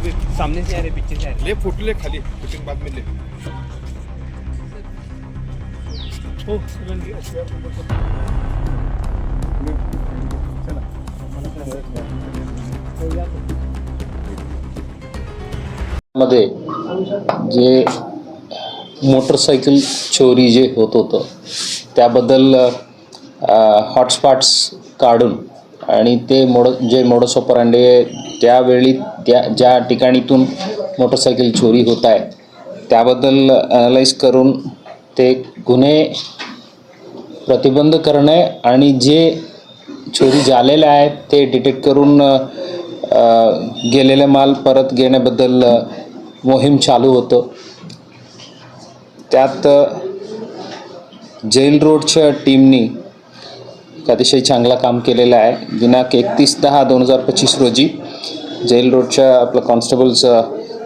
अभी सामने से आ रहे पीछे से आ रहे। ले फोटो ले खाली शूटिंग बाद में ले। मध्ये जे मोटरसायकल चोरी जे होत होतं त्याबद्दल हॉटस्पॉट्स काढून आणि ते मोड जे मोडस ऑपरांडे त्यावेळी त्या ज्या ठिकाणीतून मोटरसायकल चोरी होत आहे त्याबद्दल अनालाइज करून ते गुन्हे प्रतिबंध करणे आणि जे चोरी झालेले आहेत ते डिटेक्ट करून गेलेले माल परत घेण्याबद्दल मोहीम चालू होतं. त्यात जेल रोडच्या टीमनी अतिशय चांगला काम केलेलं आहे. दिनांक एकतीस दहा दोन हजार पच्चीस रोजी जेल रोडच्या आपलं कॉन्स्टेबल्स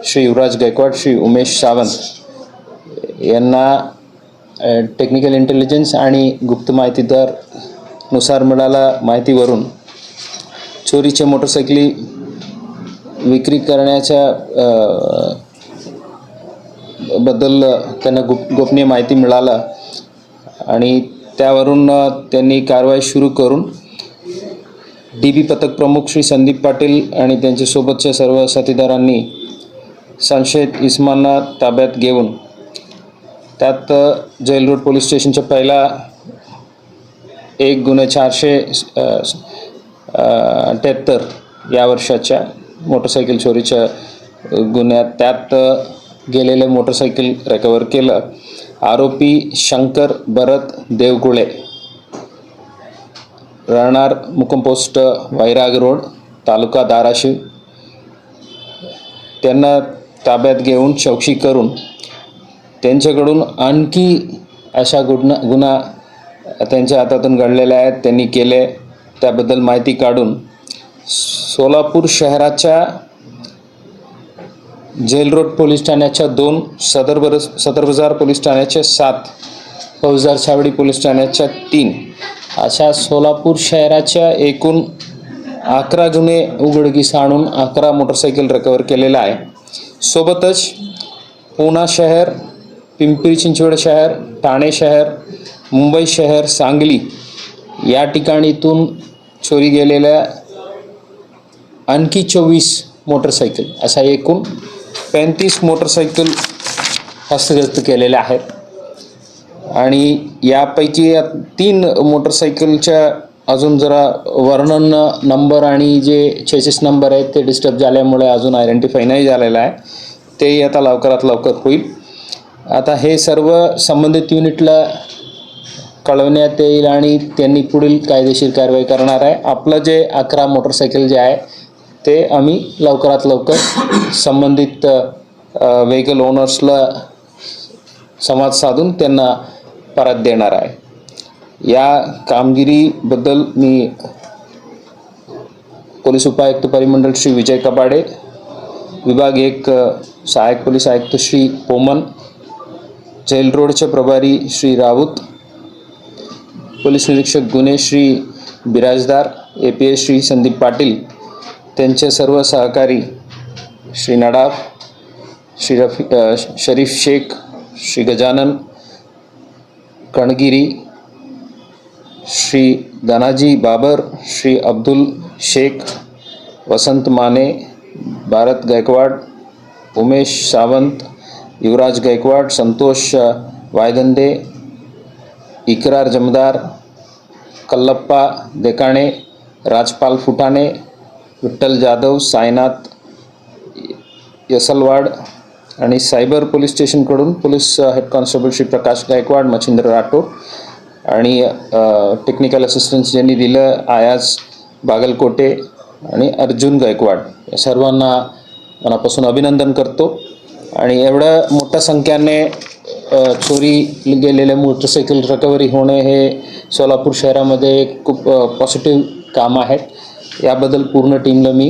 श्री युवराज गायकवाड श्री उमेश सावंत यांना टेक्निकल इंटेलिजन्स आणि गुप्त माहितीदारनुसार मिळाला माहितीवरून चोरीच्या मोटरसायकली विक्री करण्याच्या बद्दल त्यांना गुप गोपनीय माहिती मिळाला आणि त्यावरून त्यांनी कारवाई सुरू करून डी बी पथक प्रमुख श्री संदीप पाटील आणि त्यांच्यासोबतच्या सर्व साथीदारांनी संशयित इस्मांना ताब्यात घेऊन त्यात अ, जेल रोड पोलीस स्टेशनच्या पहिला एक गुन्हे चारशे अठ्याहत्तर या वर्षाच्या मोटरसायकल चोरीच्या गुन्ह्यात त्यात गेलेले मोटरसायकल रिकवर केलं. आरोपी शंकर भरत देवकुळे राहणार मुक्काम पोस्ट वैराग रोड तालुका धाराशिव. त्यांना ताब्यात घेऊन चौकशी करून त्यांच्याकडून आणखी अशा गुन्हा गुन्हा त्यांच्या हातातून घडलेल्या आहेत त्यांनी केले. त्याबद्दल माहिती काढून सोलापूर शहराच्या जेल रोड पोलीस ठाण्याच्या दोन सदर बर सदर बाजार पोलीस ठाण्याच्या सात फौजदार छावडी पोलीस ठाण्याच्या तीन. अशा सोलापूर शहराच्या एकूण अकरा गुन्हे उघडकीस आणून अकरा मोटरसायकल रिकवर केलेला आहे. सोबतच पुणा शहर पिंपरी चिंचवड शहर ठाणे शहर मुंबई शहर सांगली या ठिकाणीतून चोरी गेलेल्या आणखी चोवीस मोटरसायकल असा एकूण पैंतीस मोटरसायकल हस्तगत केलेल्या आहेत. आणि यापैकी या तीन मोटरसायकलच्या अजून जरा वर्णन नंबर आणि जे चेसिस नंबर आहेत ते डिस्टर्ब झाल्यामुळे अजून आयडेंटिफाय नाही झालेलं आहे. तेही आता लवकरात लवकर होईल. आता हे सर्व संबंधित युनिटला कळवण्यात येईल आणि त्यांनी पुढील कायदेशीर कारवाई करणार आहे. आपलं जे अकरा मोटरसायकल जे आहे ते आम्ही लवकरात लवकर संबंधित व्हेकल ओनर्सला संवाद साधून त्यांना परत देणार आहे. या कामगिरीबद्दल मी पोलीस उपायुक्त परिमंडळ श्री विजय कबाडे विभाग एक सहायक पोलीस आयुक्त श्री पोमन जेल रोडचे प्रभारी श्री राऊत पोलीस निरीक्षक गुन्हे Shri Birajdar A P S Shri Sandeep Patil त्यांचे सर्व सहकारी श्री नडाफ श्री रफी शरीफ शेख श्री गजानन कणगिरी श्री धनाजी बाबर, श्री अब्दुल शेख, वसंत माने, भारत गायकवाड, उमेश सावंत, युवराज गायकवाड, संतोष वायदंडे, इकरार जमदार, कल्लप्पा देकाणे, राजपाल फुटाणे, विठ्ठल जाधव सायनाथ यसलवाड आणि cyber police स्टेशनकडून police head constable Shri Prakash Gaikwad Machhindra Rathod आणि टेक्निकल असिस्टन्स ज्यांनी दिलं आयाज बागलकोटे आणि अर्जुन गायकवाड. या सर्वांना मनापासून अभिनंदन करतो. आणि एवढ्या मोठ्या संख्याने चोरी गेलेले मोटरसायकल रिकव्हरी होणे हे सोलापूर शहरामध्ये खूप पॉझिटिव्ह काम आहे याबद्दल पूर्ण टीमला मी